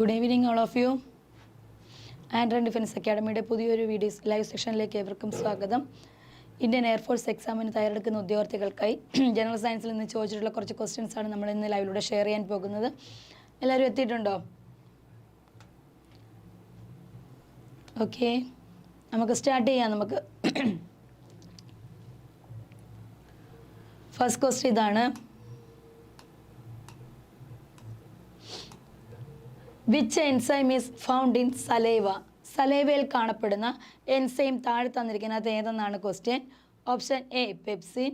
Good evening all of you ആൻഡ്രൻ defence അക്കാഡമിയുടെ പുതിയൊരു videos live സെക്ഷനിലേക്ക് ഏവർക്കും സ്വാഗതം. ഇന്ത്യൻ എയർഫോഴ്സ് എക്സാമിന് തയ്യാറെടുക്കുന്ന ഉദ്യോഗാർത്ഥികൾക്കായി ജനറൽ സയൻസിൽ നിന്ന് ചോദിച്ചിട്ടുള്ള കുറച്ച് ക്വസ്റ്റ്യൻസ് ആണ് നമ്മൾ ഇന്ന് ലൈവിലൂടെ ഷെയർ ചെയ്യാൻ പോകുന്നത്. എല്ലാവരും എത്തിയിട്ടുണ്ടോ? ഓക്കെ നമുക്ക് സ്റ്റാർട്ട് ചെയ്യാം നമുക്ക്. ഫസ്റ്റ് ക്വസ്റ്റ്യൻ ഇതാണ്. Which enzyme is found in saliva സലേവയിൽ കാണപ്പെടുന്ന എൻസൈം താഴെ തന്നിരിക്കുന്നത് ഏതെന്നാണ് question option A pepsin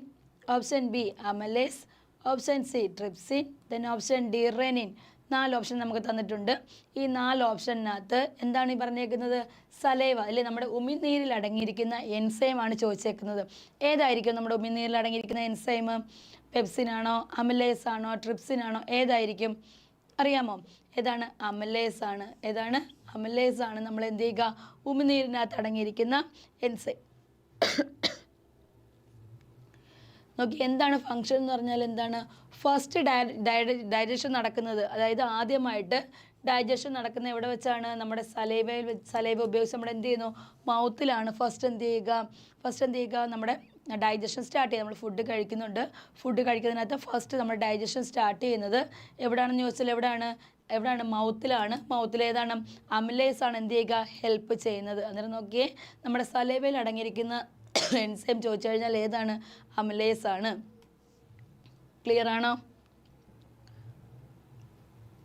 option B amylase option C trypsin then option D rennin നാല് ഓപ്ഷൻ നമുക്ക് തന്നിട്ടുണ്ട്. ഈ നാല് ഓപ്ഷനകത്ത് എന്താണ് ഈ പറഞ്ഞേക്കുന്നത്? സലേവ അല്ലെ? നമ്മുടെ ഉമിനീരിൽ അടങ്ങിയിരിക്കുന്ന എൻസൈം ആണ് ചോദിച്ചേക്കുന്നത്. ഏതായിരിക്കും നമ്മുടെ ഉമിനീരിൽ അടങ്ങിയിരിക്കുന്ന എൻസൈം പെപ്സിനാണോ അമലേസ് ആണോ? ട്രിപ്സിനാണോ ഏതായിരിക്കും? അറിയാമോ? ഏതാണ്? അമലേസ് ആണ്. ഏതാണ്? അമലേസ് ആണ്. നമ്മൾ എന്ത് ചെയ്യുക? ഉമിനീരിനകത്ത് അടങ്ങിയിരിക്കുന്ന എൻസൈം നോക്കി എന്താണ് ഫങ്ഷൻ എന്ന് പറഞ്ഞാൽ എന്താണ്? ഫസ്റ്റ് ഡൈജഷൻ നടക്കുന്നത്. അതായത് ആദ്യമായിട്ട് ഡൈജഷൻ നടക്കുന്ന എവിടെ വെച്ചാണ്? നമ്മുടെ സലൈവയിൽ സലൈവ ഉപയോഗിച്ച് നമ്മൾ എന്ത് ചെയ്യുന്നു? മൗത്തിലാണ് ഫസ്റ്റ് എന്ത് ചെയ്യുക? ഫസ്റ്റ് എന്ത് ചെയ്യുക? നമ്മുടെ ഡൈജഷൻ സ്റ്റാർട്ട് ചെയ്യുക. നമ്മൾ ഫുഡ് കഴിക്കുന്നുണ്ട്. ഫുഡ് കഴിക്കുന്നതിനകത്ത് ഫസ്റ്റ് നമ്മൾ ഡൈജഷൻ സ്റ്റാർട്ട് ചെയ്യുന്നത് എവിടെയാണെന്ന് ചോദിച്ചാൽ എവിടെയാണ് എവിടെയാണ്? മൗത്തിലാണ്. മൗത്തിൽ ഏതാണ് അമിലേസ് ആണ് എന്ത് ചെയ്യുക? ഹെൽപ്പ് ചെയ്യുന്നത്. അന്നേരം നോക്കിയേ നമ്മുടെ സലേബയിൽ അടങ്ങിയിരിക്കുന്ന എൻസൈം ചോദിച്ചു കഴിഞ്ഞാൽ ഏതാണ്? അമിലേസ് ആണ് ക്ലിയർ ആണോ?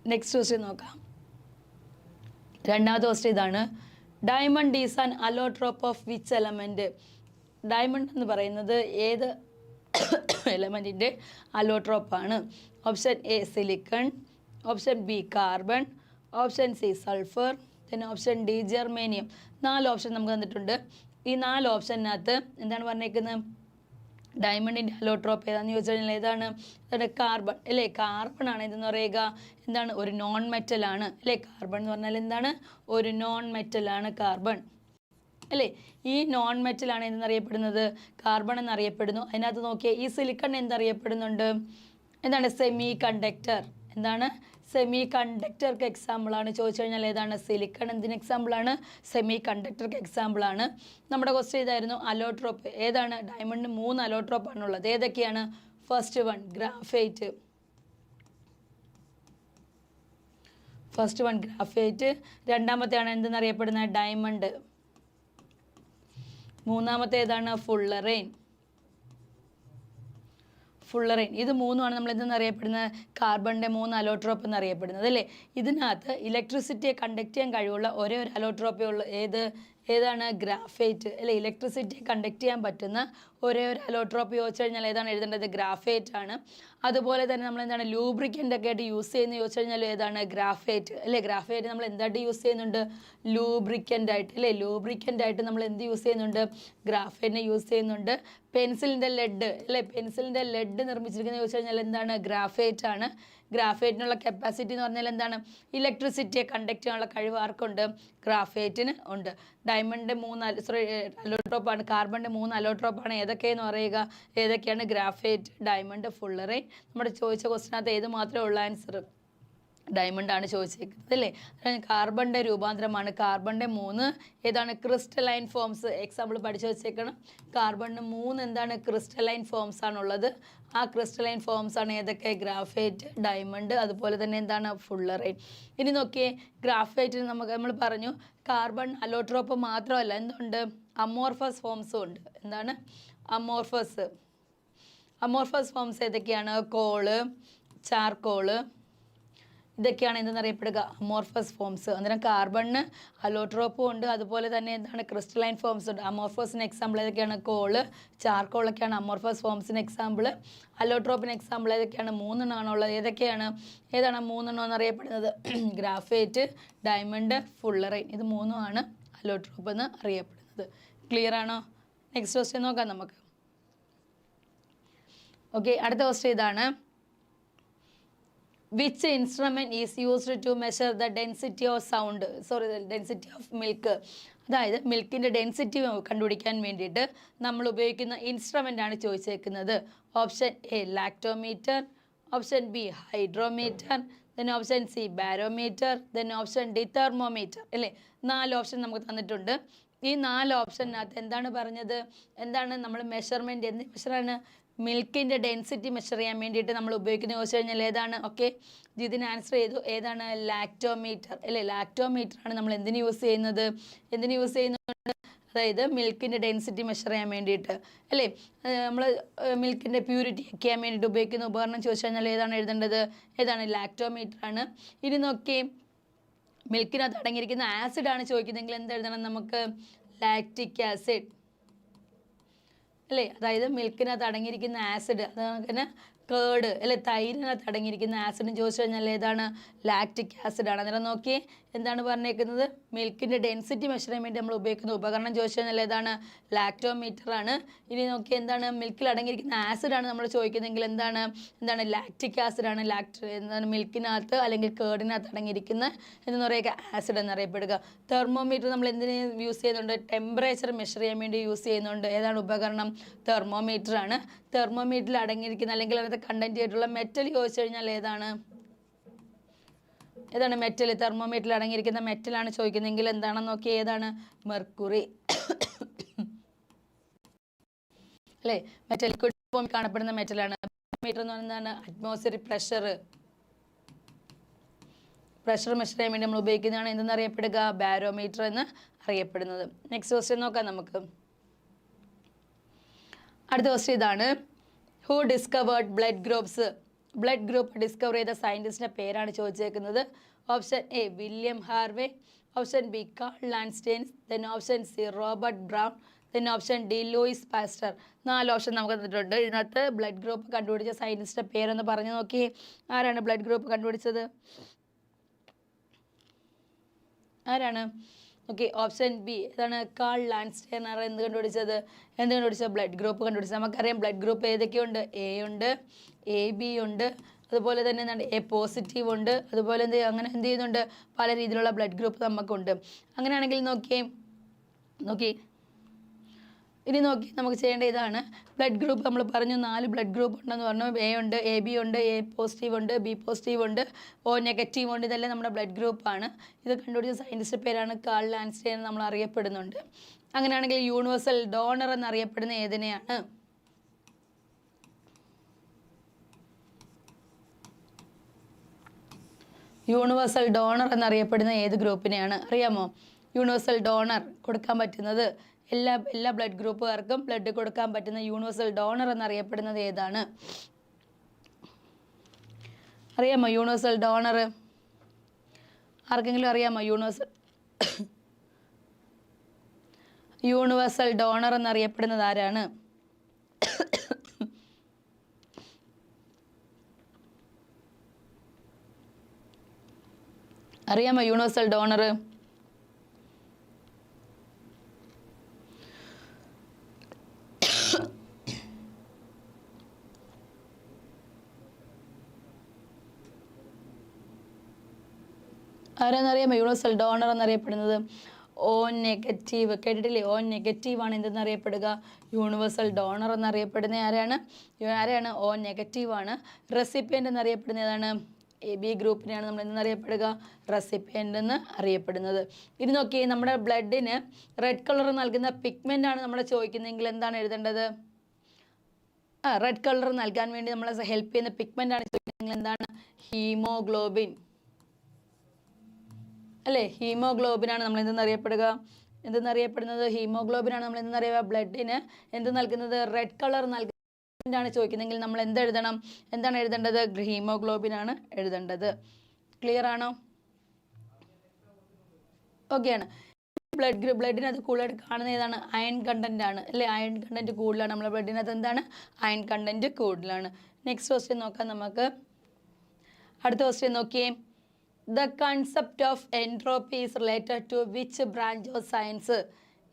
നെക്സ്റ്റ് ക്വസ്റ്റ്യൻ നോക്കാം. രണ്ടാമത്തെ ക്വസ്റ്റ്യൻ ഇതാണ്. Diamond is an allotrope of which element diamond എന്ന് പറയുന്നത് ഏത് എലമെന്റിന്റെ അലോട്രോപ്പാണ് option A silicon option B carbon option C sulphur പിന്നെ ഓപ്ഷൻ ഡി ജെർമേനിയം. നാല് ഓപ്ഷൻ നമുക്ക് തന്നിട്ടുണ്ട്. ഈ നാല് ഓപ്ഷനകത്ത് എന്താണ് പറഞ്ഞേക്കുന്നത്? ഡയമണ്ടിന്റെ അലോട്രോപ്പ് ഏതാണെന്ന് ചോദിച്ചു കഴിഞ്ഞാൽ ഏതാണ്? അതായത് കാർബൺ. അല്ലേ? കാർബൺ ആണ് ഇതെന്ന് പറയുക. എന്താണ്? ഒരു നോൺ മെറ്റൽ ആണ്. അല്ലേ? കാർബൺ എന്ന് പറഞ്ഞാൽ എന്താണ്? ഒരു നോൺ മെറ്റൽ ആണ് കാർബൺ. അല്ലേ? ഈ നോൺ മെറ്റലാണ് എന്തെന്നറിയപ്പെടുന്നത് കാർബൺ എന്നറിയപ്പെടുന്നു. അതിനകത്ത് നോക്കിയാൽ ഈ സിലിക്കൺ എന്തറിയപ്പെടുന്നുണ്ട് എന്താണ്? സെമി കണ്ടക്ടർ എന്താണ്? സെമി കണ്ടക്ടർക്ക് എക്സാമ്പിളാണ് ചോദിച്ചു കഴിഞ്ഞാൽ ഏതാണ്? സിലിക്കൺ എന്തിന് എക്സാമ്പിളാണ് സെമി കണ്ടക്ടർക്ക് എക്സാമ്പിളാണ് നമ്മുടെ ക്വസ്റ്റ്യൻ ഇതായിരുന്നു അലോട്രോപ്പ് ഏതാണ്? ഡയമണ്ടിന് മൂന്ന് അലോട്രോപ്പ് ആണുള്ളത് ഏതൊക്കെയാണ്? First one graphite first one graphite രണ്ടാമത്തെയാണ് എന്തെന്നറിയപ്പെടുന്ന ഡയമണ്ട് മൂന്നാമത്തെ ഏതാണ് ഫുള്ളറൈൻ ഇത് മൂന്നുമാണ് നമ്മൾ എന്തെന്ന് അറിയപ്പെടുന്നത്? കാർബണിന്റെ മൂന്ന് അലോട്രോപ്പ് എന്നറിയപ്പെടുന്നത് അല്ലേ? ഇതിനകത്ത് ഇലക്ട്രിസിറ്റിയെ കണ്ടക്ട് ചെയ്യാൻ കഴിവുള്ള ഒരേ ഒരു അലോട്രോപ്പേ ഉള്ളൂ ഏത്? ഏതാണ് ഗ്രാഫൈറ്റ് അല്ലെ ഇലക്ട്രിസിറ്റി കണ്ടക്ട് ചെയ്യാൻ പറ്റുന്ന ഒരേ ഒരു അലോട്രോപ്പ് ചോദിച്ചു കഴിഞ്ഞാൽ ഏതാണ് എഴുതേണ്ടത്? ഗ്രാഫൈറ്റ് ആണ്. അതുപോലെ തന്നെ നമ്മൾ എന്താണ് ലൂബ്രിക്കന്റ് ഒക്കെ ആയിട്ട് യൂസ് ചെയ്യുന്നത് ചോദിച്ചു കഴിഞ്ഞാൽ ഏതാണ് ഗ്രാഫൈറ്റ്? അല്ലേ ഗ്രാഫൈറ്റ് നമ്മൾ എന്തായിട്ട് യൂസ് ചെയ്യുന്നുണ്ട്? ലൂബ്രിക്കന്റ് ആയിട്ട് അല്ലേ ലൂബ്രിക്കന്റ് ആയിട്ട് നമ്മൾ എന്ത് യൂസ് ചെയ്യുന്നുണ്ട്? ഗ്രാഫൈറ്റിനെ യൂസ് ചെയ്യുന്നുണ്ട്. പെൻസിലിന്റെ ലെഡ് അല്ലേ പെൻസിലിന്റെ ലെഡ് നിർമ്മിച്ചിരിക്കുന്നത് ചോദിച്ചു കഴിഞ്ഞാൽ എന്താണ്? ഗ്രാഫൈറ്റ് ആണ്. ഗ്രാഫൈറ്റിനുള്ള കപ്പാസിറ്റി എന്ന് പറഞ്ഞാൽ എന്താണ്? ഇലക്ട്രിസിറ്റിയെ കണ്ടക്ട് ചെയ്യാനുള്ള കഴിവ് ആർക്കുണ്ട്? ഗ്രാഫൈറ്റിന് ഉണ്ട്. ഡയമണ്ടിന്റെ മൂന്ന് സോറി അലോട്രോപ്പാണ് കാർബണിന്റെ മൂന്ന് അലോട്രോപ്പാണ് ഏതൊക്കെയെന്ന് പറയുക? ഏതൊക്കെയാണ് ഗ്രാഫൈറ്റ് ഡയമണ്ട് ഫുള്ളറേ നമ്മുടെ ചോദിച്ച ക്വസ്റ്റിനകത്ത് ഏത് മാത്രമേ ഉള്ള ആൻസർ ഡയമണ്ട് ആണ് ചോദിച്ചേക്കുന്നത് അല്ലേ? കാർബണിന്റെ രൂപാന്തരമാണ്. കാർബണിന്റെ മൂന്ന് ഏതാണ്? Crystalline forms. എക്സാമ്പിൾ പഠിച്ചു വെച്ചേക്കണം. കാർബണിന് മൂന്ന് എന്താണ്? ക്രിസ്റ്റലൈൻ ഫോംസ് ആണുള്ളത്. ആ ക്രിസ്റ്റലൈൻ ഫോംസ് ആണ് ഏതൊക്കെ? ഗ്രാഫൈറ്റ് ഡയമണ്ട് അതുപോലെ തന്നെ എന്താണ്? ഫുള്ളറൈൻ. ഇനി നോക്കിയേ ഗ്രാഫൈറ്റിന് നമുക്ക് നമ്മൾ പറഞ്ഞു കാർബൺ അലോട്രോപ്പ് മാത്രമല്ല എന്തുണ്ട്? അമോർഫസ് ഫോംസും ഉണ്ട്. എന്താണ്? അമോർഫസ്. അമോർഫസ് ഫോംസ് ഏതൊക്കെയാണ്? കോൾ ചാർക്കോൾ ഇതൊക്കെയാണ് എന്തെന്നറിയപ്പെടുക അമോർഫസ് ഫോംസ് അന്നേരം കാർബണിന് അലോട്രോപ്പും ഉണ്ട്. അതുപോലെ തന്നെ എന്താണ് ക്രിസ്റ്റലൈൻ ഫോംസ് ഉണ്ട്. അമോർഫസിന് എക്സാമ്പിൾ ഏതൊക്കെയാണ്? കോൾ ചാർക്കോളൊക്കെയാണ് അമോർഫസ് ഫോംസിന് എക്സാമ്പിൾ അലോട്രോപ്പിന് എക്സാമ്പിൾ ഏതൊക്കെയാണ്? മൂന്നെണ്ണമാണുള്ളത്. ഏതൊക്കെയാണ്? ഏതാണ് മൂന്നെണ്ണം എന്നറിയപ്പെടുന്നത്? ഗ്രാഫൈറ്റ് ഡയമണ്ട് ഫുള്ളറൈൻ ഇത് മൂന്നുമാണ് അലോട്രോപ്പ് എന്ന് അറിയപ്പെടുന്നത്. ക്ലിയർ ആണോ? നെക്സ്റ്റ് ക്വസ്റ്റ്യൻ നോക്കാം നമുക്ക്. ഓക്കെ അടുത്ത ക്വസ്റ്റ്യൻ ഇതാണ്. Which instrument is used to measure the density of sound sorry density of milk അതായത് മിൽക്കിന്റെ ഡെൻസിറ്റി കണ്ടുപിടിക്കാൻ വേണ്ടിയിട്ട് നമ്മൾ ഉപയോഗിക്കുന്ന ഇൻസ്ട്രുമെന്റ് ആണ് ചോദിച്ചേക്കുന്നത്. Option A lactometer option B hydrometer then option C barometer then option D thermometer അല്ലേ? നാല് ഓപ്ഷൻ നമുക്ക് തന്നിട്ടുണ്ട്. ഈ നാല് ഓപ്ഷനകത്ത് എന്താണ് പറഞ്ഞത്? എന്താണ് നമ്മൾ മെഷർമെന്റ് എന്ത് മെഷറാണ് മിൽക്കിന്റെ ഡെൻസിറ്റി മെഷർ ചെയ്യാൻ വേണ്ടിയിട്ട് നമ്മൾ ഉപയോഗിക്കുന്നത് ചോദിച്ചു കഴിഞ്ഞാൽ ഏതാണ്? ഓക്കെ ഇതിന് ആൻസർ ചെയ്തു. ഏതാണ്? ലാക്ടോമീറ്റർ അല്ലേ? ലാക്ടോമീറ്റർ ആണ് നമ്മൾ എന്തിന് യൂസ് ചെയ്യുന്നത്? എന്തിന് യൂസ് ചെയ്യുന്നുണ്ട്? അതായത് മിൽക്കിന്റെ ഡെൻസിറ്റി മെഷർ ചെയ്യാൻ വേണ്ടിയിട്ട്. അല്ലേ? നമ്മൾ മിൽക്കിന്റെ പ്യൂരിറ്റി ഒക്കെ ചെയ്യാൻ വേണ്ടിയിട്ട് ഉപയോഗിക്കുന്ന ഉപകരണം ചോദിച്ചു കഴിഞ്ഞാൽ ഏതാണ് എഴുതേണ്ടത്? ഏതാണ് ലാക്ടോമീറ്റർ ആണ്. ഇനി നോക്കി. മിൽക്കിനകത്ത് അടങ്ങിയിരിക്കുന്ന ആസിഡാണ് ചോദിക്കുന്നതെങ്കിൽ എന്ത് എഴുതണം നമുക്ക്? ലാക്റ്റിക് ആസിഡ് അല്ലേ? അതായത് മിൽക്കിനകത്ത് അടങ്ങിയിരിക്കുന്ന ആസിഡ് അത് കണക്കിന് കേട് അല്ലെ തൈരിനകത്ത് അടങ്ങിയിരിക്കുന്ന ആസിഡ് ചോദിച്ചു കഴിഞ്ഞാൽ ഏതാണ്? ലാക്റ്റിക് ആസിഡാണ്. അന്നേരം നോക്കി എന്താണ് പറഞ്ഞേക്കുന്നത്? മിൽക്കിന്റെ ഡെൻസിറ്റി മെഷർ ചെയ്യാൻ വേണ്ടി നമ്മൾ ഉപയോഗിക്കുന്ന. ഉപകരണം ചോദിച്ചു കഴിഞ്ഞാൽ ഏതാണ്? ലാക്ടോമീറ്റർ ആണ് ഇനി നോക്കി എന്താണ്? മിൽക്കിൽ അടങ്ങിയിരിക്കുന്ന ആസിഡാണ് നമ്മൾ ചോദിക്കുന്നതെങ്കിൽ എന്താണ്? എന്താണ് ലാക്റ്റിക് ആസിഡ് ആണ് ലാക്ട് എന്താണ് മിൽക്കിനകത്ത് അല്ലെങ്കിൽ കേടിനകത്ത് അടങ്ങിയിരിക്കുന്ന എന്ന് പറയുക ആസിഡ് എന്നറിയപ്പെടുക. തെർമോമീറ്റർ നമ്മൾ എന്തിന് യൂസ് ചെയ്യുന്നുണ്ട്? ടെമ്പറേച്ചർ മെഷർ ചെയ്യാൻ വേണ്ടി യൂസ് ചെയ്യുന്നുണ്ട്. ഏതാണ് ഉപകരണം? തെർമോമീറ്റർ ആണ് തെർമോമീറ്ററിൽ അടങ്ങിയിരിക്കുന്ന അല്ലെങ്കിൽ അതിനകത്ത് കണ്ടന്റ് ചെയ്തിട്ടുള്ള മെറ്റൽ ചോദിച്ചു കഴിഞ്ഞാൽ ഏതാണ്? ഏതാണ് മെറ്റൽ തെർമോമീറ്ററിൽ അടങ്ങിയിരിക്കുന്ന മെറ്റലാണ് ചോദിക്കുന്നതെങ്കിൽ എന്താണെന്ന് നോക്കി ഏതാണ്? മെർക്കുറി അല്ലേ? മെറ്റൽ ലിക്വിഡ് ഫോം കാണപ്പെടുന്ന മെറ്റലാണ് മീറ്റർ എന്ന് പറയുന്നതാണ് അറ്റ്മോസ്ഫിയറിക് പ്രഷർ പ്രഷർ മെഷർ ചെയ്യാൻ വേണ്ടി നമ്മൾ ഉപയോഗിക്കുന്നതാണ് എന്തെന്ന് അറിയപ്പെടുക ബാരോമീറ്റർ എന്ന് അറിയപ്പെടുന്നത്. നെക്സ്റ്റ് ക്വസ്റ്റ്യൻ നോക്കാം നമുക്ക്. അടുത്ത ക്വസ്റ്റ്യൻ ഇതാണ്. Who discovered blood groups blood group discover ചെയ്ത സയന്റിസ്റ്റിന്റെ പേരാണ് ചോദിച്ചേക്കുന്നത്. Option A William Harvey. Option B Karl Landsteiner then option C Robert Brown. Then option D Louis Pasteur. നാല് ഓപ്ഷൻ നമുക്ക് തന്നിട്ടുണ്ട്. ഇതിനകത്ത് ബ്ലഡ് ഗ്രൂപ്പ് കണ്ടുപിടിച്ച സയന്റിസ്റ്റിന്റെ പേരൊന്ന് പറഞ്ഞു നോക്കി ആരാണ് ബ്ലഡ് ഗ്രൂപ്പ് കണ്ടുപിടിച്ചത്? ആരാണ്? ഓക്കെ ഓപ്ഷൻ ബി ഏതാണ് കാൾ ലാൻസ്റ്റേണർ എന്ത് കണ്ടുപിടിച്ചത്? എന്ത് കണ്ടുപിടിച്ചത്? ബ്ലഡ് ഗ്രൂപ്പ് കണ്ടുപിടിച്ചത്. നമുക്കറിയാം ബ്ലഡ് ഗ്രൂപ്പ് ഏതൊക്കെയുണ്ട്? എ ഉണ്ട് എ ബി ഉണ്ട്. അതുപോലെ തന്നെ എന്താണ്? എ പോസിറ്റീവ് ഉണ്ട്. അതുപോലെ എന്ത് അങ്ങനെ എന്ത് ചെയ്യുന്നുണ്ട്? പല രീതിയിലുള്ള ബ്ലഡ് ഗ്രൂപ്പ് നമുക്കുണ്ട്. അങ്ങനെയാണെങ്കിൽ നോക്കിയേ നോക്കി ഇനി നോക്കി നമുക്ക് ചെയ്യേണ്ട ഇതാണ്. ബ്ലഡ് ഗ്രൂപ്പ് നമ്മൾ പറഞ്ഞു നാല് ബ്ലഡ് ഗ്രൂപ്പ് ഉണ്ടെന്ന് പറഞ്ഞു. എ ഉണ്ട് എ ബി ഉണ്ട് എ പോസിറ്റീവ് ഉണ്ട് ബി പോസിറ്റീവ് ഉണ്ട് ഓ നെഗറ്റീവ് ഉണ്ട്. ഇതെല്ലാം നമ്മുടെ ബ്ലഡ് ഗ്രൂപ്പാണ് ഇത് കണ്ടുപിടിച്ച സയന്റിസ്റ്റ് പേരാണ് കാൾ ലാൻസ്റ്റൈൻ നമ്മൾ അറിയപ്പെടുന്നുണ്ട്. അങ്ങനെയാണെങ്കിൽ യൂണിവേഴ്സൽ ഡോണർ എന്നറിയപ്പെടുന്ന ഏതിനെയാണ്? യൂണിവേഴ്സൽ ഡോണർ എന്നറിയപ്പെടുന്ന ഏത് ഗ്രൂപ്പിനെയാണ് അറിയാമോ? യൂണിവേഴ്സൽ ഡോണർ കൊടുക്കാൻ പറ്റുന്നത് എല്ലാ എല്ലാ ബ്ലഡ് ഗ്രൂപ്പുകാർക്കും ബ്ലഡ് കൊടുക്കാൻ പറ്റുന്ന യൂണിവേഴ്സൽ ഡോണർ എന്നറിയപ്പെടുന്നത് ഏതാണ്? അറിയാമോ യൂണിവേഴ്സൽ ഡോണർ ആർക്കെങ്കിലും അറിയാമോ യൂണിവേഴ്സൽ യൂണിവേഴ്സൽ ഡോണർ എന്നറിയപ്പെടുന്നത് ആരാണ്? അറിയാമോ യൂണിവേഴ്സൽ ഡോണർ ആരാന്നറിയാമോ? യൂണിവേഴ്സൽ ഡോണർ എന്നറിയപ്പെടുന്നത്. ഓ നെഗറ്റീവ് കേട്ടിട്ടില്ലേ? ഓ നെഗറ്റീവ് ആണ് എന്തെന്നറിയപ്പെടുക. യൂണിവേഴ്സൽ ഡോണർ എന്നറിയപ്പെടുന്ന ആരാണ്? ആരാണ്? ഓ നെഗറ്റീവ് ആണ്. റെസിപ്പിയന്റ് എന്നറിയപ്പെടുന്ന ഏതാണ്? എ ബി ഗ്രൂപ്പിനെയാണ് നമ്മൾ എന്നറിയപ്പെടുക റെസിപ്പിയന്റ് എന്ന് അറിയപ്പെടുന്നത്. ഇനി നോക്കി നമ്മുടെ ബ്ലഡിന് റെഡ് കളർ നൽകുന്ന പിഗ്മെന്റ് ആണ് നമ്മൾ ചോദിക്കുന്നതെങ്കിൽ എന്താണ് എഴുതേണ്ടത്? ആ റെഡ് കളർ നൽകാൻ വേണ്ടി നമ്മളെ ഹെൽപ്പ് ചെയ്യുന്ന പിഗ്മെന്റ് ആണ് ചോദിക്കുന്നതെങ്കിൽ എന്താണ്? ഹീമോഗ്ലോബിൻ അല്ലേ? ഹീമോഗ്ലോബിനാണ് നമ്മൾ എന്തെന്നറിയപ്പെടുക എന്തെന്നറിയപ്പെടുന്നത്? ഹീമോഗ്ലോബിനാണ് നമ്മൾ എന്തെന്നറിയുക ബ്ലഡിന് എന്ത് നൽകുന്നത്? റെഡ് കളർ നൽകുന്നതാണ് ചോദിക്കുന്നതെങ്കിൽ നമ്മൾ എന്ത് എഴുതണം എന്താണ് എഴുതേണ്ടത്? ഹീമോഗ്ലോബിനാണ് എഴുതേണ്ടത്. ക്ലിയർ ആണോ? ഓക്കെയാണ് ബ്ലഡ് ഗ്രൂപ്പ് ബ്ലഡിനകത്ത് കൂടുതലായിട്ട് കാണുന്ന ഏതാണ്? അയൺ കണ്ടന്റ് ആണ്. അല്ലേ? അയൺ കണ്ടന്റ് കൂടുതലാണ് നമ്മുടെ ബ്ലഡിനകത്ത് എന്താണ്? അയൺ കണ്ടന്റ് കൂടുതലാണ്. നെക്സ്റ്റ് ക്വസ്റ്റ്യൻ നോക്കാം നമുക്ക്. അടുത്ത ക്വസ്റ്റ്യൻ നോക്കിയേ. The concept of entropy is related to which branch of science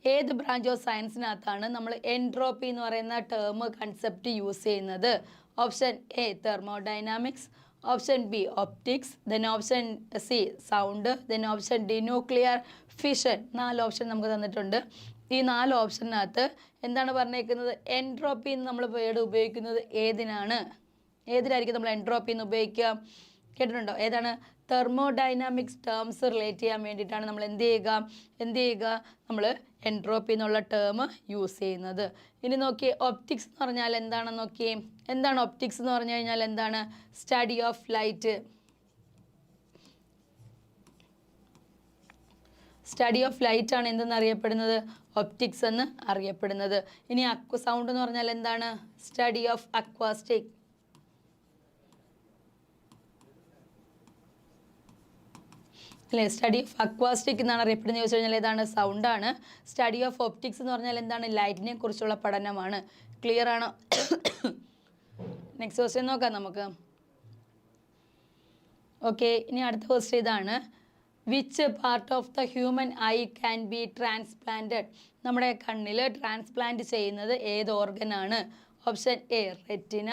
ഏത് ബ്രാഞ്ച് ഓഫ് സയൻസിനകത്താണ് നമ്മൾ എൻട്രോപ്പി എന്ന് പറയുന്ന ടേം കൺസെപ്റ്റ് യൂസ് ചെയ്യുന്നത്? Option A thermodynamics option B optics then option C sound then option D nuclear fission നാല് option നമുക്ക് തന്നിട്ടുണ്ട്. ഈ നാല് ഓപ്ഷനകത്ത് എന്താണ് പറഞ്ഞേക്കുന്നത്? എൻട്രോപ്പി എന്ന് നമ്മൾ വേർഡ് ഉപയോഗിക്കുന്നത് ഏതിനാണ്? ഏതിനായിരിക്കും നമ്മൾ എൻട്രോപ്പി എന്ന് ഉപയോഗിക്കുക? കേട്ടിട്ടുണ്ടോ? ഏതാണ്? തെർമോഡൈനാമിക്സ് ടേംസ് റിലേറ്റ് ചെയ്യാൻ വേണ്ടിയിട്ടാണ് നമ്മൾ എന്ത് ചെയ്യുക? എന്ത് ചെയ്യുക? നമ്മൾ എൻട്രോപ്പി എന്നുള്ള ടേം യൂസ് ചെയ്യുന്നത്. ഇനി നോക്കിയേ ഒപ്റ്റിക്സ് എന്ന് പറഞ്ഞാൽ എന്താണെന്ന് നോക്കിയേ? എന്താണ് ഒപ്റ്റിക്സ് എന്ന് പറഞ്ഞു കഴിഞ്ഞാൽ എന്താണ്? Study of light study of light ആണ് എന്തെന്ന് അറിയപ്പെടുന്നത്? ഒപ്റ്റിക്സ് എന്ന് അറിയപ്പെടുന്നത്. ഇനി അക്വ സൗണ്ട് എന്ന് പറഞ്ഞാൽ എന്താണ്? സ്റ്റഡി ഓഫ് അക്വാസ്റ്റിക് അല്ലേ? സ്റ്റഡി ഓഫ് അക്വാസ്റ്റിക് എന്നാണ് അറിയപ്പെടുന്നത്. ചോദിച്ചു കഴിഞ്ഞാൽ ഏതാണ് സൗണ്ടാണ് സ്റ്റഡി ഓഫ് ഒപ്റ്റിക്സ് എന്ന് പറഞ്ഞാൽ എന്താണ്? ലൈറ്റിനെ കുറിച്ചുള്ള പഠനമാണ്. ക്ലിയർ ആണോ? നെക്സ്റ്റ് ക്വസ്റ്റ്യൻ നോക്കാം നമുക്ക്. ഓക്കെ ഇനി അടുത്ത ക്വസ്റ്റ്യൻ ഇതാണ്. Which part of the human eye can be transplanted നമ്മുടെ കണ്ണിൽ ട്രാൻസ്പ്ലാന്റ് ചെയ്യുന്നത് ഏത് ഓർഗനാണ് option A retina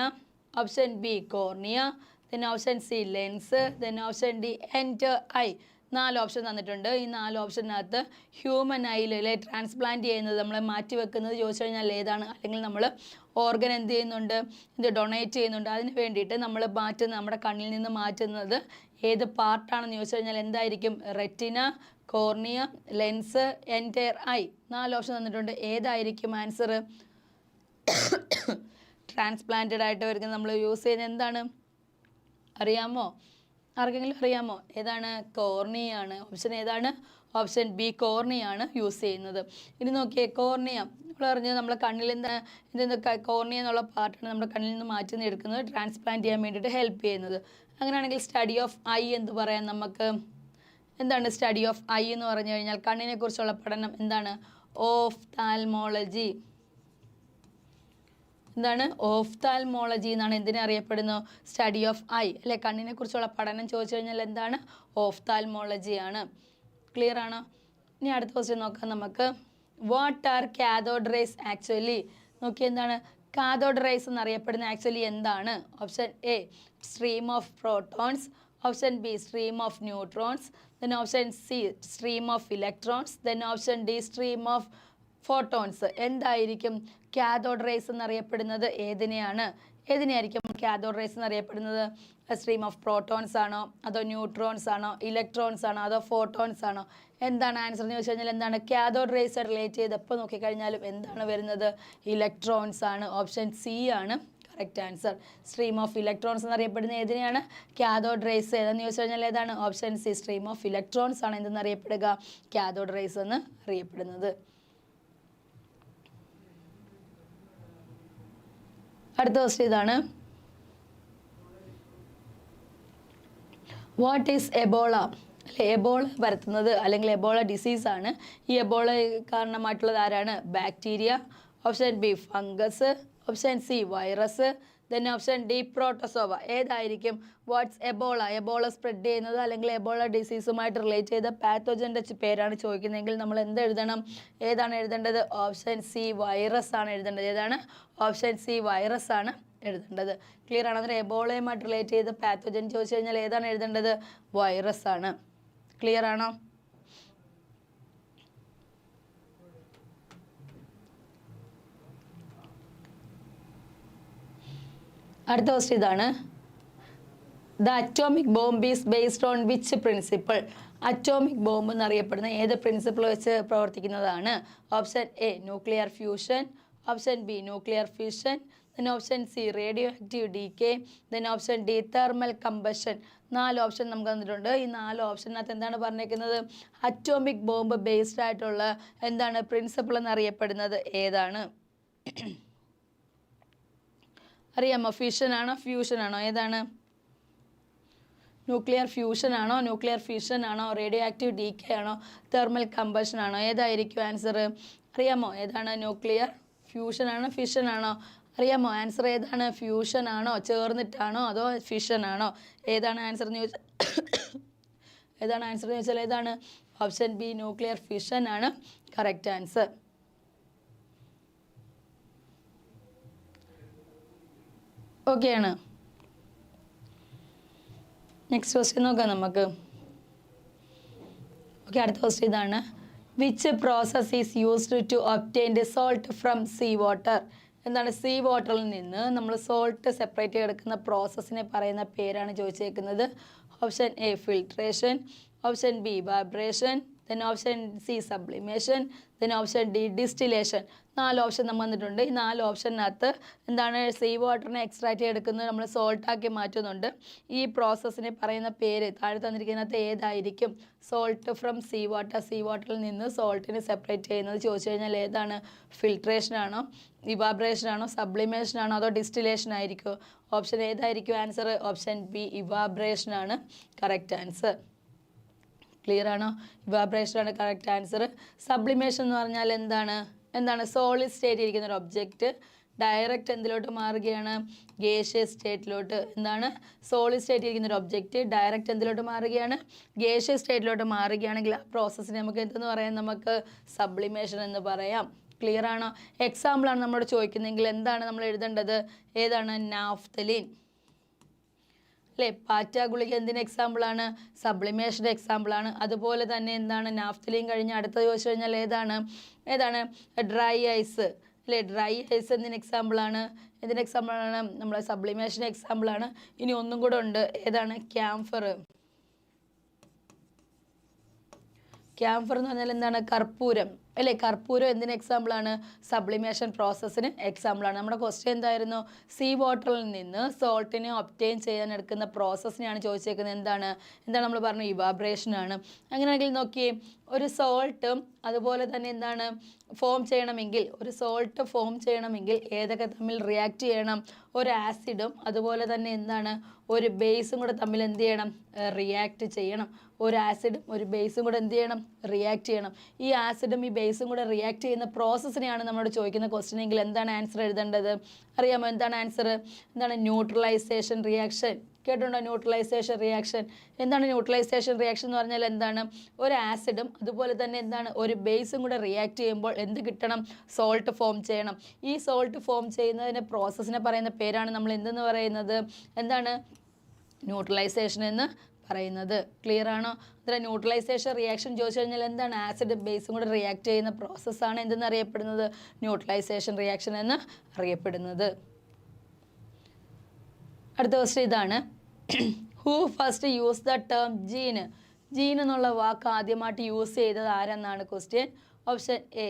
option B cornea then option C lens then option D entire eye നാല് ഓപ്ഷൻ തന്നിട്ടുണ്ട്. ഈ നാല് ഓപ്ഷനകത്ത് ഹ്യൂമൻ ഐയിൽ അല്ലെ ട്രാൻസ്പ്ലാന്റ് ചെയ്യുന്നത് നമ്മളെ മാറ്റി വെക്കുന്നത് ചോദിച്ചു കഴിഞ്ഞാൽ ഏതാണ്? അല്ലെങ്കിൽ നമ്മൾ ഓർഗൻ എന്ത് ചെയ്യുന്നുണ്ട്? ഇത് ഡൊണേറ്റ് ചെയ്യുന്നുണ്ട്. അതിന് വേണ്ടിയിട്ട് നമ്മൾ മാറ്റുന്ന നമ്മുടെ കണ്ണിൽ നിന്ന് മാറ്റുന്നത് ഏത് പാർട്ടാണെന്ന് ചോദിച്ചു കഴിഞ്ഞാൽ എന്തായിരിക്കും? Retina cornea lens entire eye നാല് ഓപ്ഷൻ തന്നിട്ടുണ്ട്. ഏതായിരിക്കും ആൻസർ ട്രാൻസ്പ്ലാന്റഡ് ആയിട്ട് വരുന്നത് നമ്മൾ യൂസ് ചെയ്യുന്നത് എന്താണ്? അറിയാമോ? ആർക്കെങ്കിലും അറിയാമോ? ഏതാണ് കോർണിയാണ് ഓപ്ഷൻ ഏതാണ്? ഓപ്ഷൻ ബി കോർണിയാണ് യൂസ് ചെയ്യുന്നത്. ഇനി നോക്കിയേ കോർണിയ നമ്മൾ പറഞ്ഞത് നമ്മളെ കണ്ണിൽ എന്താ എന്തെന്ന് കോർണിയ എന്നുള്ള പാർട്ടാണ് നമ്മുടെ കണ്ണിൽ നിന്ന് മാറ്റി എടുക്കുന്നത് ട്രാൻസ്പ്ലാന്റ് ചെയ്യാൻ വേണ്ടിയിട്ട് ഹെൽപ്പ് ചെയ്യുന്നത്. അങ്ങനെയാണെങ്കിൽ സ്റ്റഡി ഓഫ് ഐ എന്ന് പറയാൻ നമുക്ക്? എന്താണ് സ്റ്റഡി ഓഫ് ഐ എന്ന് പറഞ്ഞു കഴിഞ്ഞാൽ കണ്ണിനെക്കുറിച്ചുള്ള പഠനം എന്താണ്? ഓഫ് താൽമോളജി എന്താണ് ഓഫ്താൽമോളജി എന്നാണ് എന്തിനെ അറിയപ്പെടുന്നത്? സ്റ്റഡി ഓഫ് ഐ അല്ലെ? കണ്ണിനെ കുറിച്ചുള്ള പഠനം ചോദിച്ചു കഴിഞ്ഞാൽ എന്താണ്? ഓഫ്താൽമോളജി ആണ്. ക്ലിയർ ആണോ? ഇനി അടുത്ത ക്വസ്റ്റ്യൻ നോക്കാം നമുക്ക്. വാട്ട് ആർ കാതോഡ്രൈസ് ആക്ച്വലി നോക്കി എന്താണ്? കാതോഡ്രൈസ് എന്നറിയപ്പെടുന്ന ആക്ച്വലി എന്താണ്? Option A stream of protons option B stream of neutrons then option C stream of electrons then option D stream of photons എന്തായിരിക്കും? കാഥോഡ് റേസ് എന്നറിയപ്പെടുന്നത് ഏതിനെയാണ്? ഏതിനെയായിരിക്കും കാഥോഡ് റേസ് എന്നറിയപ്പെടുന്നത്? സ്ട്രീം ഓഫ് പ്രോട്ടോൺസ് ആണോ? അതോ ന്യൂട്രോൺസ് ആണോ? Electrons ആണോ? അതോ ഫോട്ടോൺസ് ആണോ? എന്താണ് ആൻസർ എന്ന് ചോദിച്ചു കഴിഞ്ഞാൽ എന്താണ്? കാഥോഡ് റേസ് റിലേറ്റ് ചെയ്ത് എപ്പോൾ നോക്കിക്കഴിഞ്ഞാലും എന്താണ് വരുന്നത്? ഇലക്ട്രോൺസ് ആണ്. ഓപ്ഷൻ സി ആണ്. Correct answer. Stream of electrons എന്നറിയപ്പെടുന്ന ഏതിനെയാണ്? Cathode rays. ഏതെന്ന് ചോദിച്ചു കഴിഞ്ഞാൽ ഏതാണ്? Option C stream of electrons ആണ് എന്തെന്നറിയപ്പെടുക. കാഥോഡ് റേസ് എന്ന് അറിയപ്പെടുന്നത്. അടുത്ത ക്വസ്റ്റ്യൻ ഇതാണ്. വാട്ട് ഈസ് എബോള അല്ലെ എബോള പരത്തുന്നത് അല്ലെങ്കിൽ എബോള ഡിസീസ് ആണ്. ഈ എബോള കാരണമായിട്ടുള്ളത് ആരാണ്? Bacteria option B fungus option C virus then option D protozoa ഏതായിരിക്കും? വാട്ട്സ് എബോള എബോള സ്പ്രെഡ് ചെയ്യുന്നത് അല്ലെങ്കിൽ എബോള ഡിസീസുമായിട്ട് റിലേറ്റ് ചെയ്ത പാത്തോജന്റെ പേരാണ് ചോദിക്കുന്നതെങ്കിൽ നമ്മൾ എന്ത് എഴുതണം? ഏതാണ് എഴുതേണ്ടത്? ഓപ്ഷൻ സി വൈറസ് ആണ് എഴുതേണ്ടത്. ഏതാണ്? ഓപ്ഷൻ സി വൈറസ് ആണ് എഴുതേണ്ടത്. ക്ലിയർ ആണ്? അന്നേരം എബോളയുമായിട്ട് റിലേറ്റ് ചെയ്ത പാത്തോജൻ ചോദിച്ചു കഴിഞ്ഞാൽ ഏതാണ് എഴുതേണ്ടത്? വൈറസ് ആണ്. ക്ലിയർ ആണോ? അടുത്ത ക്വസ്റ്റ്യൻ ഇതാണ്. The atomic bomb is based on which principle atomic bomb എന്നറിയപ്പെടുന്ന ഏത് പ്രിൻസിപ്പിൾ വെച്ച് പ്രവർത്തിക്കുന്നതാണ്? Option A nuclear fusion option B nuclear fusion then option C radioactive decay then option D thermal combustion നാല് option നമുക്ക് തന്നിട്ടുണ്ട്. ഈ നാല് ഓപ്ഷനകത്ത് എന്താണ് പറഞ്ഞേക്കുന്നത്? അറ്റോമിക് ബോംബ് ബേസ്ഡ് ആയിട്ടുള്ള എന്താണ് പ്രിൻസിപ്പിൾ എന്നറിയപ്പെടുന്നത്? ഏതാണ്? അറിയാമോ ഫിഷൻ ആണോ ഫ്യൂഷൻ ആണോ? ഏതാണ്? ന്യൂക്ലിയർ ഫ്യൂഷൻ ആണോ ന്യൂക്ലിയർ ഫിഷൻ ആണോ റേഡിയോ ആക്റ്റീവ് ഡി കെ ആണോ തെർമൽ കമ്പഷൻ ആണോ? ഏതായിരിക്കും ആൻസർ അറിയാമോ? ഏതാണ്? ന്യൂക്ലിയർ ഫ്യൂഷൻ ആണോ ഫിഷൻ ആണോ? അറിയാമോ? ആൻസർ ഏതാണ്? ഫ്യൂഷൻ ആണോ? ചേർന്നിട്ടാണോ അതോ ഫിഷൻ ആണോ? ഏതാണ് ആൻസർ എന്ന് ചോദിച്ചാൽ ഏതാണ് ആൻസർ എന്ന് ചോദിച്ചാൽ ഏതാണ്? ഓപ്ഷൻ ബി ന്യൂക്ലിയർ ഫിഷൻ ആണ് കറക്റ്റ് ആൻസർ ഓക്കെയാണ്. നെക്സ്റ്റ് ക്വസ്റ്റ്യൻ നോക്കാം നമുക്ക്. ഓക്കെ അടുത്ത ക്വസ്റ്റ്യൻ ഇതാണ്. Which process is used to obtain the salt from sea water എന്താണ് സീ വാട്ടറിൽ നിന്ന് നമ്മൾ സോൾട്ട് സെപ്പറേറ്റ് കിടക്കുന്ന പ്രോസസ്സിനെ പറയുന്ന പേരാണ് ചോദിച്ചേക്കുന്നത്. Option A filtration option B vibration then option C sublimation then option D distillation നാല് ഓപ്ഷൻ നമ്മൾ വന്നിട്ടുണ്ട്. ഈ നാല് ഓപ്ഷനകത്ത് എന്താണ് സീ വാട്ടറിനെ എക്സ്ട്രാക്ട് ചെയ്തെടുക്കുന്നത്? നമ്മൾ സോൾട്ടാക്കി മാറ്റുന്നുണ്ട്. ഈ പ്രോസസ്സിനെ പറയുന്ന പേര് താഴെ തന്നിരിക്കുന്നതിനകത്ത് ഏതായിരിക്കും? Salt from sea water sea വാട്ടറിൽ നിന്ന് സോൾട്ടിനെ സെപ്പറേറ്റ് ചെയ്യുന്നത് ചോദിച്ചു കഴിഞ്ഞാൽ ഏതാണ്? ആണോ? സബ്ലിമേഷൻ ആണോ? അതോ ഡിസ്റ്റിലേഷൻ ആയിരിക്കുമോ ഓപ്ഷൻ ഏതായിരിക്കും? ആൻസർ ഓപ്ഷൻ ബി ഇവാബ്രേഷൻ ആണ്. കറക്റ്റ് ആൻസർ ക്ലിയർ ആണോ? ഇവാബ്രേഷൻ ആണ് കറക്റ്റ് ആൻസർ സബ്ലിമേഷൻ എന്ന് പറഞ്ഞാൽ എന്താണ്? എന്താണ്? സോളിഡ് സ്റ്റേറ്റ് ഇരിക്കുന്ന ഒരു ഒബ്ജക്റ്റ് ഡയറക്റ്റ് എന്തിലോട്ട് മാറുകയാണ്? ഗേഷ്യസ് സ്റ്റേറ്റിലോട്ട് എന്താണ്? സോളിഡ് സ്റ്റേറ്റ് ഇരിക്കുന്ന ഒരു ഒബ്ജക്റ്റ് ഡയറക്റ്റ് എന്തിലോട്ട് മാറുകയാണ്? ഗേഷ്യസ് സ്റ്റേറ്റിലോട്ട് മാറുകയാണെങ്കിൽ ആ പ്രോസസ്സിനെ നമുക്ക് എന്തെന്ന് പറയാം? നമുക്ക് സബ്ലിമേഷൻ എന്ന് പറയാം. ക്ലിയർ ആണോ? എക്സാമ്പിളാണ് നമ്മളോട് ചോദിക്കുന്നതെങ്കിൽ എന്താണ് നമ്മൾ എഴുതേണ്ടത്? ഏതാണ്? നാഫ്തലിൻ അല്ലേ? പാറ്റ ഗുളിക എന്തിന് എക്സാമ്പിളാണ് സബ്ലിമേഷന്റെ എക്സാമ്പിളാണ് അതുപോലെ തന്നെ എന്താണ്? നാഫ്തലിൻ കഴിഞ്ഞ് അടുത്ത ചോദിച്ചു കഴിഞ്ഞാൽ ഏതാണ്? ഏതാണ്? ഡ്രൈ ഐസ് അല്ലേ? ഡ്രൈ ഐസ് എന്തിന് എക്സാമ്പിളാണ് എന്തിന് എക്സാമ്പിളാണ് നമ്മളെ സബ്ലിമേഷന്റെ എക്സാമ്പിളാണ് ഇനി ഒന്നും കൂടെ ഉണ്ട്. ഏതാണ്? ക്യാംഫർ ക്യാംഫർ എന്ന് പറഞ്ഞാൽ എന്താണ്? കർപ്പൂരം. അല്ലേ? കർപ്പൂരം എന്തിന് എക്സാമ്പിളാണ് സബ്ലിമേഷൻ പ്രോസസ്സിന് എക്സാമ്പിളാണ് നമ്മുടെ ക്വസ്റ്റ്യൻ എന്തായിരുന്നു? സീ വാട്ടറിൽ നിന്ന് സോൾട്ടിനെ ഒപ്റ്റെയിൻ ചെയ്യാൻ എടുക്കുന്ന പ്രോസസ്സിനെയാണ് ചോദിച്ചേക്കുന്നത്. എന്താണ്? എന്താണ് നമ്മൾ പറഞ്ഞു ഇവാബ്രേഷൻ ആണ്. അങ്ങനെയാണെങ്കിൽ നോക്കിയേ ഒരു സോൾട്ട് അതുപോലെ തന്നെ എന്താണ്? ഫോം ചെയ്യണമെങ്കിൽ ഒരു സോൾട്ട് ഫോം ചെയ്യണമെങ്കിൽ ഏതൊക്കെ തമ്മിൽ റിയാക്ട് ചെയ്യണം? ഒരു ആസിഡും അതുപോലെ തന്നെ എന്താണ്? ഒരു ബേസും കൂടെ തമ്മിൽ എന്ത് ചെയ്യണം? റിയാക്ട് ചെയ്യണം. ഒരു ആസിഡും ഒരു ബേസും കൂടെ എന്ത് ചെയ്യണം? റിയാക്ട് ചെയ്യണം. ഈ ആസിഡും ഈ ബേസും കൂടെ റിയാക്ട് ചെയ്യുന്ന പ്രോസസ്സിനെയാണ് നമ്മളോട് ചോദിക്കുന്ന ക്വസ്റ്റ്യൻ എങ്കിൽ എന്താണ് ആൻസർ എഴുതേണ്ടത്? അറിയാമോ എന്താണ് ആൻസർ എന്താണ് ന്യൂട്രലൈസേഷൻ റിയാക്ഷൻ കേട്ടുണ്ടോ ന്യൂട്രലൈസേഷൻ റിയാക്ഷൻ എന്താണ് ന്യൂട്രലൈസേഷൻ റിയാക്ഷൻ എന്ന് പറഞ്ഞാൽ എന്താണ്? ഒരു ആസിഡും അതുപോലെ തന്നെ എന്താണ്? ഒരു ബേസും കൂടെ റിയാക്ട് ചെയ്യുമ്പോൾ എന്ത് കിട്ടണം? സോൾട്ട് ഫോം ചെയ്യണം. ഈ സോൾട്ട് ഫോം ചെയ്യുന്നതിന്റെ പ്രോസസ്സിനെ പറയുന്ന പേരാണ് നമ്മൾ എന്തെന്ന് പറയുന്നത്? എന്താണ്? ന്യൂട്രലൈസേഷൻ എന്ന് പറയുന്നത്. ക്ലിയർ ആണോ? അത്ര ന്യൂട്രലൈസേഷൻ റിയാക്ഷൻ ചോദിച്ചു കഴിഞ്ഞാൽ എന്താണ്? ആസിഡ് ബേസും കൂടെ റിയാക്ട് ചെയ്യുന്ന പ്രോസസ്സാണ് എന്തെന്ന് അറിയപ്പെടുന്നത്? ന്യൂട്രലൈസേഷൻ റിയാക്ഷൻ എന്ന് അറിയപ്പെടുന്നത്. അടുത്ത ക്വസ്റ്റ്യൻ ഇതാണ്. Who first use the term gene gene എന്നുള്ള വാക്ക് ആദ്യമായിട്ട് യൂസ് ചെയ്തത് ആരെന്നാണ്? Question option A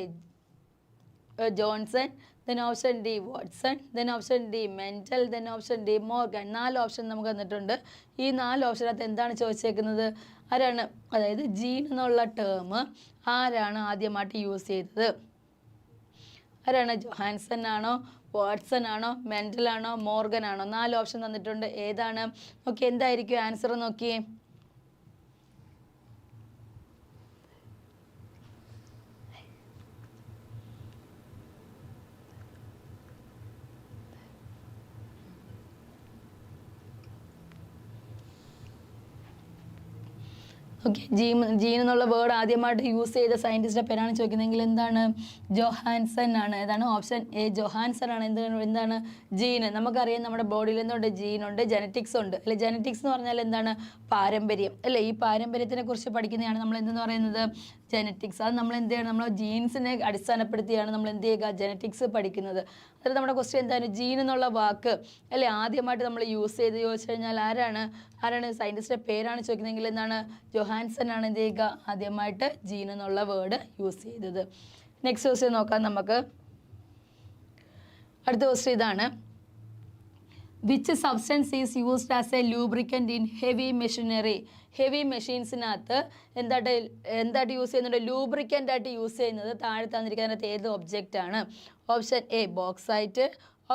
Johnson then option D Watson then option D Mendel then option D Morgan നാല് ഓപ്ഷൻ നമുക്ക് തന്നിട്ടുണ്ട്. ഈ നാല് ഓപ്ഷനകത്ത് എന്താണ് ചോദിച്ചേക്കുന്നത്? ആരാണ്? അതായത് ജീൻ എന്നുള്ള ടേം ആരാണ് ആദ്യമായിട്ട് യൂസ് ചെയ്തത്? ആരാണ്? ജോഹാൻസൺ ആണോ? വാട്സൺ ആണോ? മെൻഡൽ ആണോ? മോർഗൻ ആണോ? നാല് ഓപ്ഷൻ തന്നിട്ടുണ്ട്. ഏതാണ്? ഓക്കെ എന്തായിരിക്കും? ആൻസർ നോക്കിയേ ഓക്കെ ജീൻ ജീൻ എന്നുള്ള വേർഡ് ആദ്യമായിട്ട് യൂസ് ചെയ്ത സയന്റിസ്റ്റിന്റെ പേരാണ് ചോദിക്കുന്നതെങ്കിൽ എന്താണ്? ജോഹാൻസൺ ആണ്. ഏതാണ് ഓപ്ഷൻ എ ജോഹാൻസൺ ആണ്. എന്ത് എന്താണ്? ജീൻ. നമുക്കറിയാം നമ്മുടെ ബോഡിയിൽ എന്തുണ്ട്? ജീനുണ്ട് ജനറ്റിക്സ് ഉണ്ട്. അല്ലെ? ജനറ്റിക്സ് എന്ന് പറഞ്ഞാൽ എന്താണ്? പാരമ്പര്യം. അല്ലേ? ഈ പാരമ്പര്യത്തിനെ കുറിച്ച് പഠിക്കുന്നതാണ് നമ്മൾ എന്തെന്ന് പറയുന്നത്? ജനറ്റിക്സ് അത് നമ്മൾ എന്ത് ചെയ്യണം? നമ്മൾ ജീൻസിനെ അടിസ്ഥാനപ്പെടുത്തിയാണ് നമ്മൾ എന്ത് ചെയ്യുക? ജനറ്റിക്സ് പഠിക്കുന്നത്. അതായത് നമ്മുടെ ക്വസ്റ്റ്യൻ എന്താണ്? ജീൻ എന്നുള്ള വാക്ക് അല്ലേ? ആദ്യമായിട്ട് നമ്മൾ യൂസ് ചെയ്ത് ചോദിച്ചു കഴിഞ്ഞാൽ ആരാണ്? ആരാണ് സയന്റിസ്റ്റിന്റെ പേരാണ് ചോദിക്കുന്നതെങ്കിൽ എന്താണ്? ജൊഹാൻസൺ ആണ് എന്ത് ചെയ്യുക? ആദ്യമായിട്ട് ജീൻ എന്നുള്ള വേർഡ് യൂസ് ചെയ്തത്. നെക്സ്റ്റ് ക്വസ്റ്റ്യൻ നോക്കാം നമുക്ക്. അടുത്ത ക്വസ്റ്റ്യൻ ഇതാണ്. Which substance is used as a lubricant in heavy machinery heavy മെഷീൻസിനകത്ത് എന്തായിട്ട് എന്തായിട്ട് യൂസ് ചെയ്യുന്നുണ്ട്? ലൂബ്രിക്കന്റ് ആയിട്ട് യൂസ് ചെയ്യുന്നത് താഴെ തന്നിരിക്കുന്നതിനകത്ത് ഏത് ഒബ്ജക്റ്റ് ആണ്? Option A bauxite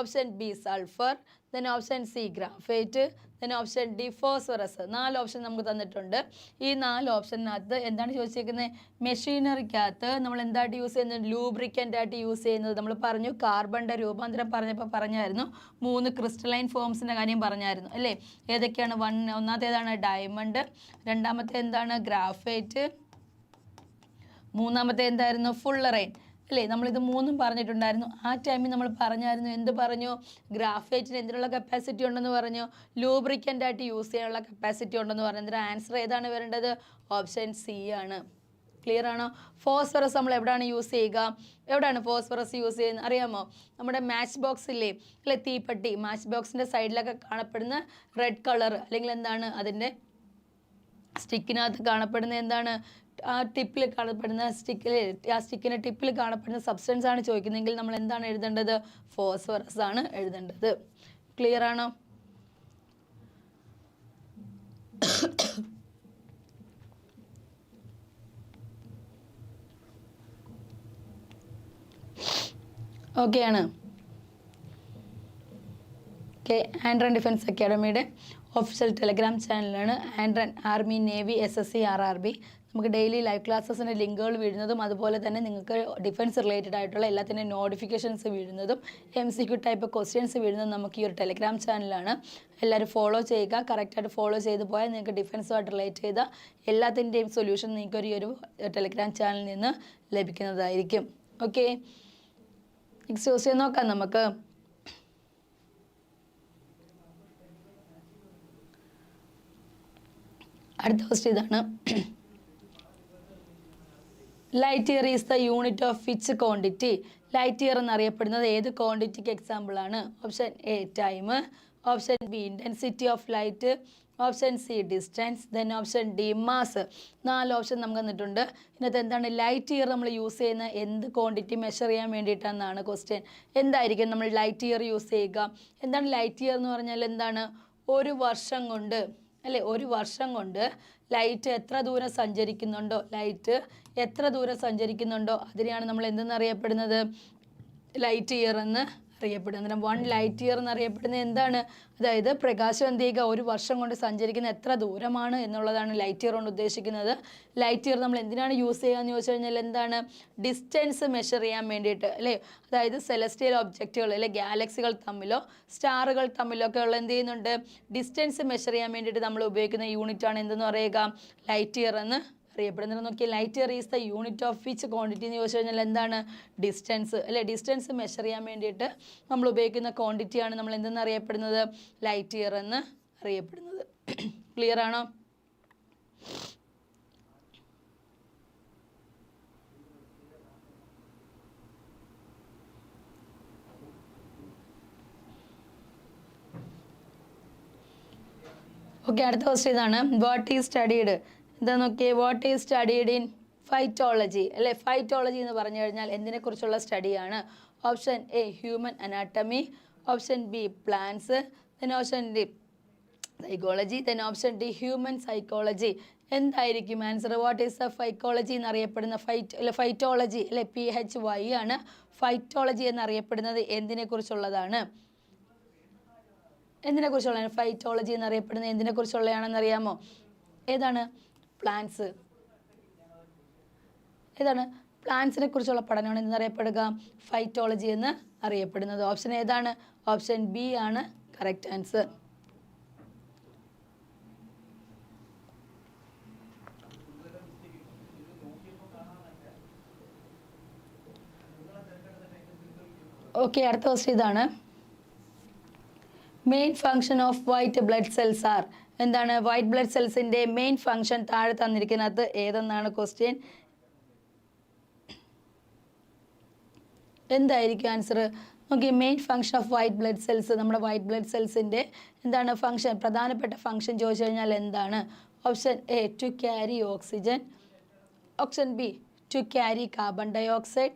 option B sulphur then option C graphite then option D phosphorus നാല് ഓപ്ഷൻ നമുക്ക് തന്നിട്ടുണ്ട്. ഈ നാല് ഓപ്ഷനകത്ത് എന്താണ് ചോദിച്ചിരിക്കുന്നത് മെഷീനറിക്കകത്ത് നമ്മൾ എന്തായിട്ട് യൂസ് ചെയ്യുന്നത് ലൂബ്രിക്കന്റ് ആയിട്ട് യൂസ് ചെയ്യുന്നത്. നമ്മൾ പറഞ്ഞു കാർബണിന്റെ രൂപാന്തരം പറഞ്ഞപ്പോൾ പറഞ്ഞായിരുന്നു. മൂന്ന് ക്രിസ്റ്റലൈൻ ഫോംസിന്റെ കാര്യം പറഞ്ഞായിരുന്നു. അല്ലേ? ഏതൊക്കെയാണ്? വൺ ഒന്നാമത്തേതാണ് ഡയമണ്ട് രണ്ടാമത്തെ എന്താണ്? ഗ്രാഫൈറ്റ് മൂന്നാമത്തെ എന്തായിരുന്നു? ഫുള്ളറൈൻ അല്ലേ? നമ്മളിത് മൂന്നും പറഞ്ഞിട്ടുണ്ടായിരുന്നു. ആ ടൈമിൽ നമ്മൾ പറഞ്ഞായിരുന്നു എന്ത് പറഞ്ഞു? ഗ്രാഫൈറ്റിന് എന്തിനുള്ള കപ്പാസിറ്റി ഉണ്ടെന്ന് പറഞ്ഞു. ലൂബ്രിക്കന്റ് ആയിട്ട് യൂസ് ചെയ്യാനുള്ള കപ്പാസിറ്റി ഉണ്ടെന്ന് പറഞ്ഞു. അതിന്റെ ആൻസർ ഏതാണ് വരേണ്ടത്? ഓപ്ഷൻ സി ആണ്. ക്ലിയർ ആണോ? ഫോസ്ഫറസ് നമ്മൾ എവിടെയാണ് യൂസ് ചെയ്യുക? എവിടെയാണ് ഫോസ്ഫറസ് യൂസ് ചെയ്യുന്നത്? അറിയാമോ? നമ്മുടെ മാച്ച് ബോക്സ് ഇല്ലേ? അല്ലെ തീപ്പെട്ടി. മാച്ച് ബോക്സിന്റെ സൈഡിലൊക്കെ കാണപ്പെടുന്ന റെഡ് കളർ അല്ലെങ്കിൽ എന്താണ്? അതിന്റെ സ്റ്റിക്കിനകത്ത് കാണപ്പെടുന്ന എന്താണ്? ടിപ്പിൽ കാണപ്പെടുന്ന സ്റ്റിക്കിൽ ആ സ്റ്റിക്കിന്റെ ടിപ്പിൽ കാണപ്പെടുന്ന സബ്സ്റ്റൻസ് ആണ് ചോദിക്കുന്നതെങ്കിൽ നമ്മൾ എന്താണ് എഴുതേണ്ടത്? ഫോസ്ഫറസ് ആണ് എഴുതേണ്ടത്. ക്ലിയർ ആണോ? ഓക്കെ ആണ്. ഓക്കെ ആൻഡ്രൻ ഡിഫൻസ് അക്കാഡമിയുടെ ഒഫീഷ്യൽ ടെലഗ്രാം ചാനലാണ് ആൻഡ്രൻ army navy S S C R R B നമുക്ക് ഡെയിലി ലൈവ് ക്ലാസ്സസിന്റെ ലിങ്കുകൾ വീഴുന്നതും അതുപോലെ തന്നെ നിങ്ങൾക്ക് ഡിഫൻസ് റിലേറ്റഡ് ആയിട്ടുള്ള എല്ലാത്തിന്റെ notifications വീഴുന്നതും M C Q type questions വീഴുന്നതും നമുക്ക് ഈ ഒരു ടെലഗ്രാം ചാനലാണ് എല്ലാവരും ഫോളോ ചെയ്യുക. കറക്റ്റായിട്ട് ഫോളോ ചെയ്ത് പോയാൽ നിങ്ങൾക്ക് ഡിഫൻസുമായിട്ട് റിലേറ്റ് ചെയ്ത എല്ലാത്തിന്റെയും സൊല്യൂഷൻ നിങ്ങൾക്ക് ഒരു ഒരു ടെലഗ്രാം ചാനലിൽ നിന്ന് ലഭിക്കുന്നതായിരിക്കും. ഓക്കെ നെക്സ്റ്റ് ക്വസ്റ്റ്യൻ നോക്കാം നമുക്ക്. അടുത്ത ക്വസ്റ്റ്യൻ ഇതാണ്. Light year is the unit of which quantity light year എന്നറിയപ്പെടുന്നത് ഏത് ക്വാണ്ടിറ്റിക്ക് എക്സാമ്പിൾ ആണ്? Option A time option B intensity of light option C distance then option D mass നാല് ഓപ്ഷൻ നമുക്ക് തന്നിട്ടുണ്ട്. ഇതിനകത്ത് എന്താണ്? ലൈറ്റ് ഇയർ നമ്മൾ യൂസ് ചെയ്യുന്ന എന്ത് ക്വാണ്ടിറ്റി മെഷർ ചെയ്യാൻ വേണ്ടിയിട്ടാണെന്നാണ് ക്വസ്റ്റ്യൻ എന്തായിരിക്കും നമ്മൾ ലൈറ്റ് ഇയർ യൂസ് ചെയ്യുക? എന്താണ് ലൈറ്റ് ഇയർ എന്ന് പറഞ്ഞാൽ എന്താണ്? ഒരു വർഷം കൊണ്ട് അല്ലേ? ഒരു വർഷം കൊണ്ട് ലൈറ്റ് എത്ര ദൂരം സഞ്ചരിക്കുന്നുണ്ടോ? ലൈറ്റ് എത്ര ദൂരം സഞ്ചരിക്കുന്നുണ്ടോ? അതിനെയാണ് നമ്മൾ എന്തെന്ന് അറിയപ്പെടുന്നത് ലൈറ്റ് ഇയർ എന്ന് അറിയപ്പെടുന്നത്. അന്നേരം വൺ ലൈറ്റ് ഇയർ എന്നറിയപ്പെടുന്നത് എന്താണ്? അതായത് പ്രകാശവന്തിക ഒരു വർഷം കൊണ്ട് സഞ്ചരിക്കുന്ന എത്ര ദൂരമാണ് എന്നുള്ളതാണ് ലൈറ്റ് ഇയർ കൊണ്ട് ഉദ്ദേശിക്കുന്നത്. ലൈറ്റ് ഇയർ നമ്മൾ എന്തിനാണ് യൂസ് ചെയ്യുക എന്ന് ചോദിച്ചു കഴിഞ്ഞാൽ എന്താണ്? ഡിസ്റ്റൻസ് മെഷർ ചെയ്യാൻ വേണ്ടിയിട്ട് അല്ലേ? അതായത് സെലസ്റ്റിയൽ ഒബ്ജക്റ്റുകൾ അല്ലെ ഗാലക്സികൾ തമ്മിലോ സ്റ്റാറുകൾ തമ്മിലോ ഒക്കെ ഉള്ള എന്ത് ചെയ്യുന്നുണ്ട്? ഡിസ്റ്റൻസ് മെഷർ ചെയ്യാൻ വേണ്ടിയിട്ട് നമ്മൾ ഉപയോഗിക്കുന്ന യൂണിറ്റാണ് എന്തെന്ന് പറയുക? ലൈറ്റ് ഇയർ എന്ന് അറിയപ്പെടുന്നത് നോക്കി light year is the unit of which quantity എന്ന് ചോദിച്ചു കഴിഞ്ഞാൽ എന്താണ്? ഡിസ്റ്റൻസ് അല്ലെ? ഡിസ്റ്റൻസ് മെഷർ ചെയ്യാൻ വേണ്ടിയിട്ട് നമ്മൾ ഉപയോഗിക്കുന്ന ക്വാണ്ടിറ്റിയാണ് നമ്മൾ എന്തെന്ന് അറിയപ്പെടുന്നത്? ലൈറ്റ് ഇയർ എന്ന് അറിയപ്പെടുന്നത്. ക്ലിയർ ആണോ? ഓക്കെ അടുത്ത ക്വസ്റ്റ് ഇതാണ്. വാട്ട് ഈസ് സ്റ്റഡീഡ് നോക്കിയേ what is studied in phytology അല്ലേ? ഫൈറ്റോളജി എന്ന് പറഞ്ഞു കഴിഞ്ഞാൽ എന്തിനെക്കുറിച്ചുള്ള സ്റ്റഡിയാണ് option A human anatomy option B plants then option D psychology then option D human psychology എന്തായിരിക്കും answer what is the phycology എന്നറിയപ്പെടുന്ന ഫൈറ്റ് അല്ലെ ഫൈറ്റോളജി അല്ലെ? പി എച്ച് വൈ ആണ്. ഫൈറ്റോളജി എന്നറിയപ്പെടുന്നത് എന്തിനെക്കുറിച്ചുള്ളതാണ്? എന്തിനെക്കുറിച്ചുള്ളതാണ്? ഫൈറ്റോളജി എന്നറിയപ്പെടുന്നത് എന്തിനെക്കുറിച്ചുള്ളതാണെന്നറിയാമോ? ഏതാണ്? പ്ലാന്റ്സ് ഏതാണ്? പ്ലാന്റ്സിനെ കുറിച്ചുള്ള പഠനമാണ് എന്നറിയപ്പെടുക ഫൈറ്റോളജി എന്ന് അറിയപ്പെടുന്നത്. ഓപ്ഷൻ ഏതാണ്? ഓപ്ഷൻ ബി ആണ് കറക്റ്റ് ആൻസർ ഓക്കെ അടുത്ത ക്വസ്റ്റ് ഇതാണ്. Main function of white blood cells are എന്താണ് വൈറ്റ് ബ്ലഡ് സെൽസിന്റെ മെയിൻ ഫങ്ഷൻ താഴെ തന്നിരിക്കുന്നത് ഏതെന്നാണ് ക്വസ്റ്റ്യൻ എന്തായിരിക്കും ആൻസർ നോക്കി main function of white blood cells നമ്മുടെ വൈറ്റ് ബ്ലഡ് സെൽസിന്റെ എന്താണ് ഫങ്ഷൻ പ്രധാനപ്പെട്ട ഫങ്ഷൻ ചോദിച്ചു കഴിഞ്ഞാൽ എന്താണ്? Option A to carry oxygen option B to carry carbon dioxide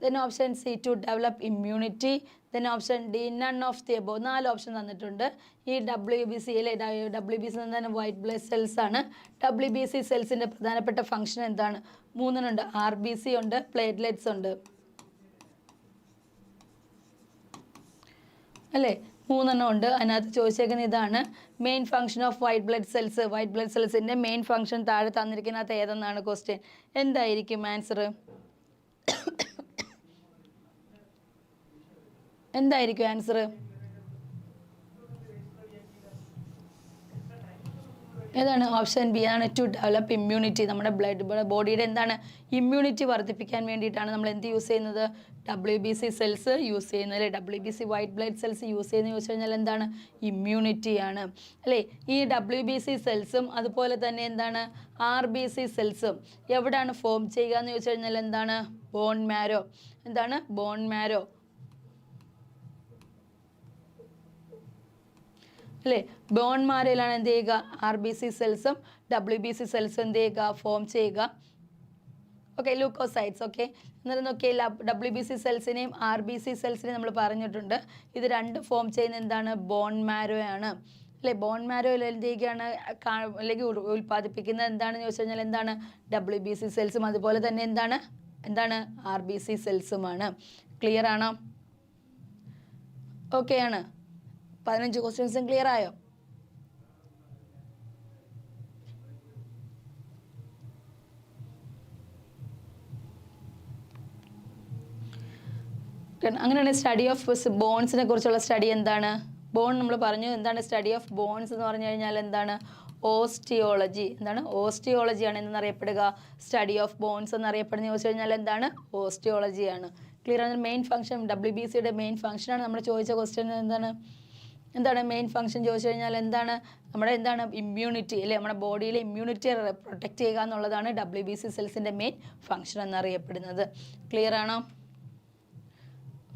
then option C to develop immunity then option D none of the above നാല് option തന്നിട്ടുണ്ട്. ഈ ഡബ്ല്യു ബി സി അല്ലെ ഡബ്ല്യു ബി സി തന്നെ white blood cells ആണ്. W B C സെൽസിന്റെ പ്രധാനപ്പെട്ട function എന്താണ്? മൂന്നെണ്ണുണ്ട് ആർ ബി സി ഉണ്ട് പ്ലേറ്റ്ലെറ്റ്സ് ഉണ്ട്. അല്ലേ? മൂന്നെണ്ണം ഉണ്ട്. അതിനകത്ത് ചോദിച്ചേക്കുന്ന ഇതാണ്. Main function of white blood cells white blood സെൽസിന്റെ main function താഴെ തന്നിരിക്കുന്നത് ഏതെന്നാണ് ക്വസ്റ്റ്യൻ എന്തായിരിക്കും ആൻസർ എന്തായിരിക്കും ആൻസർ ഏതാണ്? ഓപ്ഷൻ ബി ആണ് ടു ഡെവലപ്പ് ഇമ്മ്യൂണിറ്റി നമ്മുടെ ബ്ലഡ് ബോഡിയുടെ എന്താണ്? ഇമ്മ്യൂണിറ്റി വർദ്ധിപ്പിക്കാൻ വേണ്ടിയിട്ടാണ് നമ്മൾ എന്ത് യൂസ് ചെയ്യുന്നത്? W B C cells use ചെയ്യുന്നത് അല്ലേ? W B C white blood cells use ചെയ്യുന്ന ചോദിച്ചു കഴിഞ്ഞാൽ എന്താണ്? ഇമ്മ്യൂണിറ്റി ആണ്. അല്ലേ? ഈ ഡബ്ല്യു ബി സി സെൽസും അതുപോലെ തന്നെ എന്താണ്? ആർ ബി സി സെൽസും എവിടെയാണ് ഫോം ചെയ്യുക എന്ന് ചോദിച്ചു കഴിഞ്ഞാൽ എന്താണ്? ബോൺ മാരോ എന്താണ്? ബോൺ മാരോ അല്ലേ? ബോൺമാരയിലാണ് എന്ത് ചെയ്യുക? ആർ ബി സി സെൽസും ഡബ്ല്യു ബി സി സെൽസും എന്ത് ചെയ്യുക? ഫോം ചെയ്യുക. ഓക്കെ ലൂക്കോസൈറ്റ്സ് ഓക്കെ എന്നിട്ട് നോക്കിയാൽ ഡബ്ല്യു ബി സി സെൽസിനെയും ആർ ബി സി സെൽസിനെയും നമ്മൾ പറഞ്ഞിട്ടുണ്ട്. ഇത് രണ്ട് ഫോം ചെയ്യുന്ന എന്താണ്? ബോൺ മാരോയാണ് അല്ലേ? ബോൺ മാരോയിൽ എന്ത് ചെയ്യുകയാണ്? അല്ലെങ്കിൽ ഉൽപ്പാദിപ്പിക്കുന്നത് എന്താണെന്ന് ചോദിച്ചു കഴിഞ്ഞാൽ എന്താണ്? ഡബ്ല്യു ബി സി സെൽസും അതുപോലെ തന്നെ എന്താണ്? എന്താണ്? ആർ ബി സി സെൽസുമാണ് ക്ലിയർ ആണോ. ഓക്കെ ആണ്. പതിനഞ്ച് ക്വസ്റ്റ്യൻസും ക്ലിയർ ആയോ? അങ്ങനെയാണ് സ്റ്റഡി ഓഫ് ബോൺസിനെ കുറിച്ചുള്ള സ്റ്റഡി എന്താണ്? ബോൺ നമ്മൾ പറഞ്ഞു എന്താണ് സ്റ്റഡി ഓഫ് ബോൺസ് എന്ന് പറഞ്ഞു കഴിഞ്ഞാൽ എന്താണ്? ഓസ്റ്റിയോളജി എന്താണ്? ഓസ്റ്റിയോളജിയാണ് എന്നറിയപ്പെടുക. സ്റ്റഡി ഓഫ് ബോൺസ് എന്നറിയപ്പെടുന്ന ചോദിച്ചു കഴിഞ്ഞാൽ എന്താണ്? ഓസ്റ്റിയോളജിയാണ് ക്ലിയർ ആണ്? മെയിൻ ഫംഗ്ഷൻ ഡബ്ല്യു ബി സിയുടെ മെയിൻ ഫംഗ്ഷനാണ് നമ്മൾ ചോദിച്ച ക്വസ്റ്റ്യൻ എന്താണ്? എന്താണ് മെയിൻ ഫംഗ്ഷൻ ചോദിച്ചു കഴിഞ്ഞാൽ എന്താണ് നമ്മുടെ എന്താണ് ഇമ്മ്യൂണിറ്റി അല്ലേ? നമ്മുടെ ബോഡിയിലെ ഇമ്മ്യൂണിറ്റി പ്രൊട്ടക്റ്റ് ചെയ്യുക എന്നുള്ളതാണ് ഡബ്ല്യു ബി സി സെൽസിന്റെ മെയിൻ ഫംഗ്ഷൻ എന്നറിയപ്പെടുന്നത്. ക്ലിയർ ആണോ?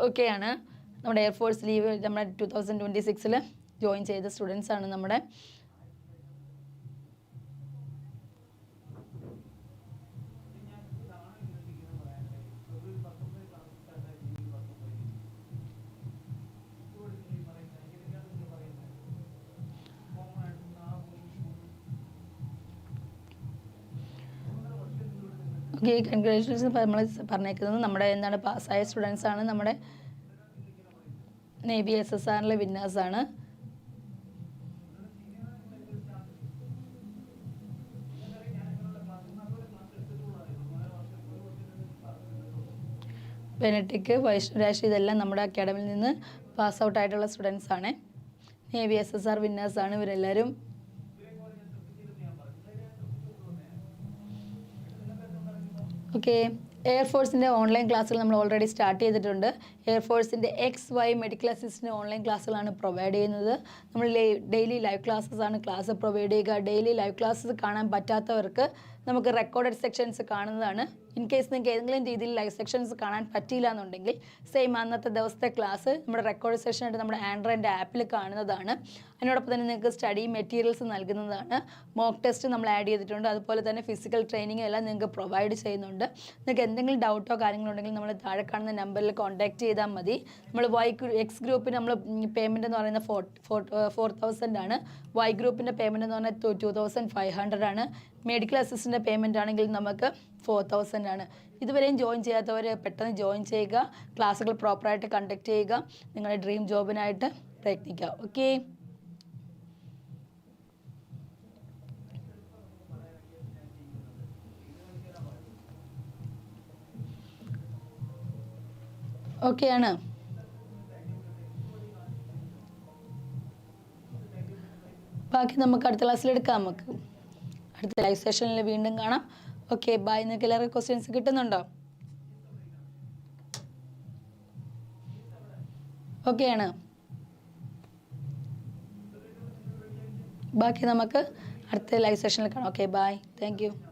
ഓക്കെയാണ് നമ്മുടെ എയർഫോഴ്സ് ലീവ് നമ്മുടെ ടു തൗസൻഡ് ട്വന്റി സിക്സിൽ ജോയിൻ ചെയ്ത സ്റ്റുഡൻസ് ആണ് നമ്മുടെ ഓക്കെ കൺഗ്രാജുലേഷൻസ് നമ്മൾ പറഞ്ഞേക്കുന്നത് നമ്മുടെ എന്താണ് പാസ്സായ സ്റ്റുഡൻസ് ആണ് നമ്മുടെ നേവി എസ് എസ് ആറിലെ വിന്നേഴ്സാണ് ബെനറ്റിക് വൈഷ്ണുരാശി ഇതെല്ലാം നമ്മുടെ അക്കാഡമിയിൽ നിന്ന് പാസ് ഔട്ട് ആയിട്ടുള്ള സ്റ്റുഡൻസ് ആണ്. നേവി എസ് എസ് ആർ വിന്നേഴ്സാണ് ഇവരെല്ലാവരും ഓക്കെ. എയർഫോഴ്സിന്റെ ഓൺലൈൻ ക്ലാസ്സുകൾ നമ്മൾ ഓൾറെഡി സ്റ്റാർട്ട് ചെയ്തിട്ടുണ്ട്. എയർഫോഴ്സിന്റെ X Y medical assistant online ക്ലാസ്സുകളാണ് provide ചെയ്യുന്നത്. നമ്മൾ ഡെയിലി ലൈവ് ക്ലാസ്സസ് ആണ് ക്ലാസ് പ്രൊവൈഡ് ചെയ്യുക. ഡെയിലി ലൈവ് ക്ലാസ്സസ് കാണാൻ പറ്റാത്തവർക്ക് നമുക്ക് റെക്കോർഡഡ് സെക്ഷൻസ് കാണുന്നതാണ്. ഇൻ കേസ് നിങ്ങൾക്ക് ഏതെങ്കിലും രീതിയിൽ ലൈവ് സെക്ഷൻസ് കാണാൻ പറ്റിയില്ല എന്നുണ്ടെങ്കിൽ സെയിം അന്നത്തെ ദിവസത്തെ ക്ലാസ് നമ്മുടെ റെക്കോർഡ് സെഷൻ ആയിട്ട് നമ്മുടെ ആൻഡ്രോയിന്റെ ആപ്പിൽ കാണുന്നതാണ്. അതിനോടൊപ്പം തന്നെ നിങ്ങൾക്ക് സ്റ്റഡി മെറ്റീരിയൽസ് നൽകുന്നതാണ്. മോക്ക് ടെസ്റ്റ് നമ്മൾ ആഡ് ചെയ്തിട്ടുണ്ട്. അതുപോലെ തന്നെ ഫിസിക്കൽ ട്രെയിനിങ് എല്ലാം നിങ്ങൾക്ക് പ്രൊവൈഡ് ചെയ്യുന്നുണ്ട്. നിങ്ങൾക്ക് എന്തെങ്കിലും ഡൗട്ടോ കാര്യങ്ങളുണ്ടെങ്കിൽ നമ്മൾ താഴെ കാണുന്ന നമ്പറിൽ കോൺടാക്ട് ചെയ്താൽ മതി. നമ്മൾ വൈ എക്സ് ഗ്രൂപ്പിന് നമ്മൾ പേയ്മെന്റ് എന്ന് പറയുന്നത് ഫോർ ഫോർ ഫോർ തൗസൻഡ് ആണ്. വൈ ഗ്രൂപ്പിന്റെ പേയ്മെന്റ് എന്ന് പറഞ്ഞാൽ ടു തൗസൻഡ് ഫൈവ് ഹൺഡ്രഡ് ആണ്. മെഡിക്കൽ അസിസ്റ്റന്റ് പേയ്മെന്റ് ആണെങ്കിൽ നമുക്ക് ഫോർ തൗസൻഡ് ആണ്. ഇതുവരെയും ജോയിൻ ചെയ്യാത്തവർ പെട്ടെന്ന് ജോയിൻ ചെയ്യുക. ക്ലാസ്സുകൾ പ്രോപ്പറായിട്ട് കണ്ടക്ട് ചെയ്യുക. നിങ്ങളുടെ ഡ്രീം ജോബിനായിട്ട് പ്രയത്നിക്കുക. ഓക്കെ ഓക്കെയാണ്. ബാക്കി നമുക്ക് അടുത്ത ക്ലാസ്സിൽ എടുക്കാം. നമുക്ക് അടുത്ത ലൈവ് സെഷനിൽ വീണ്ടും കാണാം. ഓക്കെ ബൈ നിങ്ങൾക്ക് എല്ലാവർക്കും ക്വസ്റ്റ്യൻസ് കിട്ടുന്നുണ്ടോ? ഓക്കെയാണ്. ബാക്കി നമുക്ക് അടുത്ത ലൈവ് സെഷനിൽ കാണാം. Okay bye thank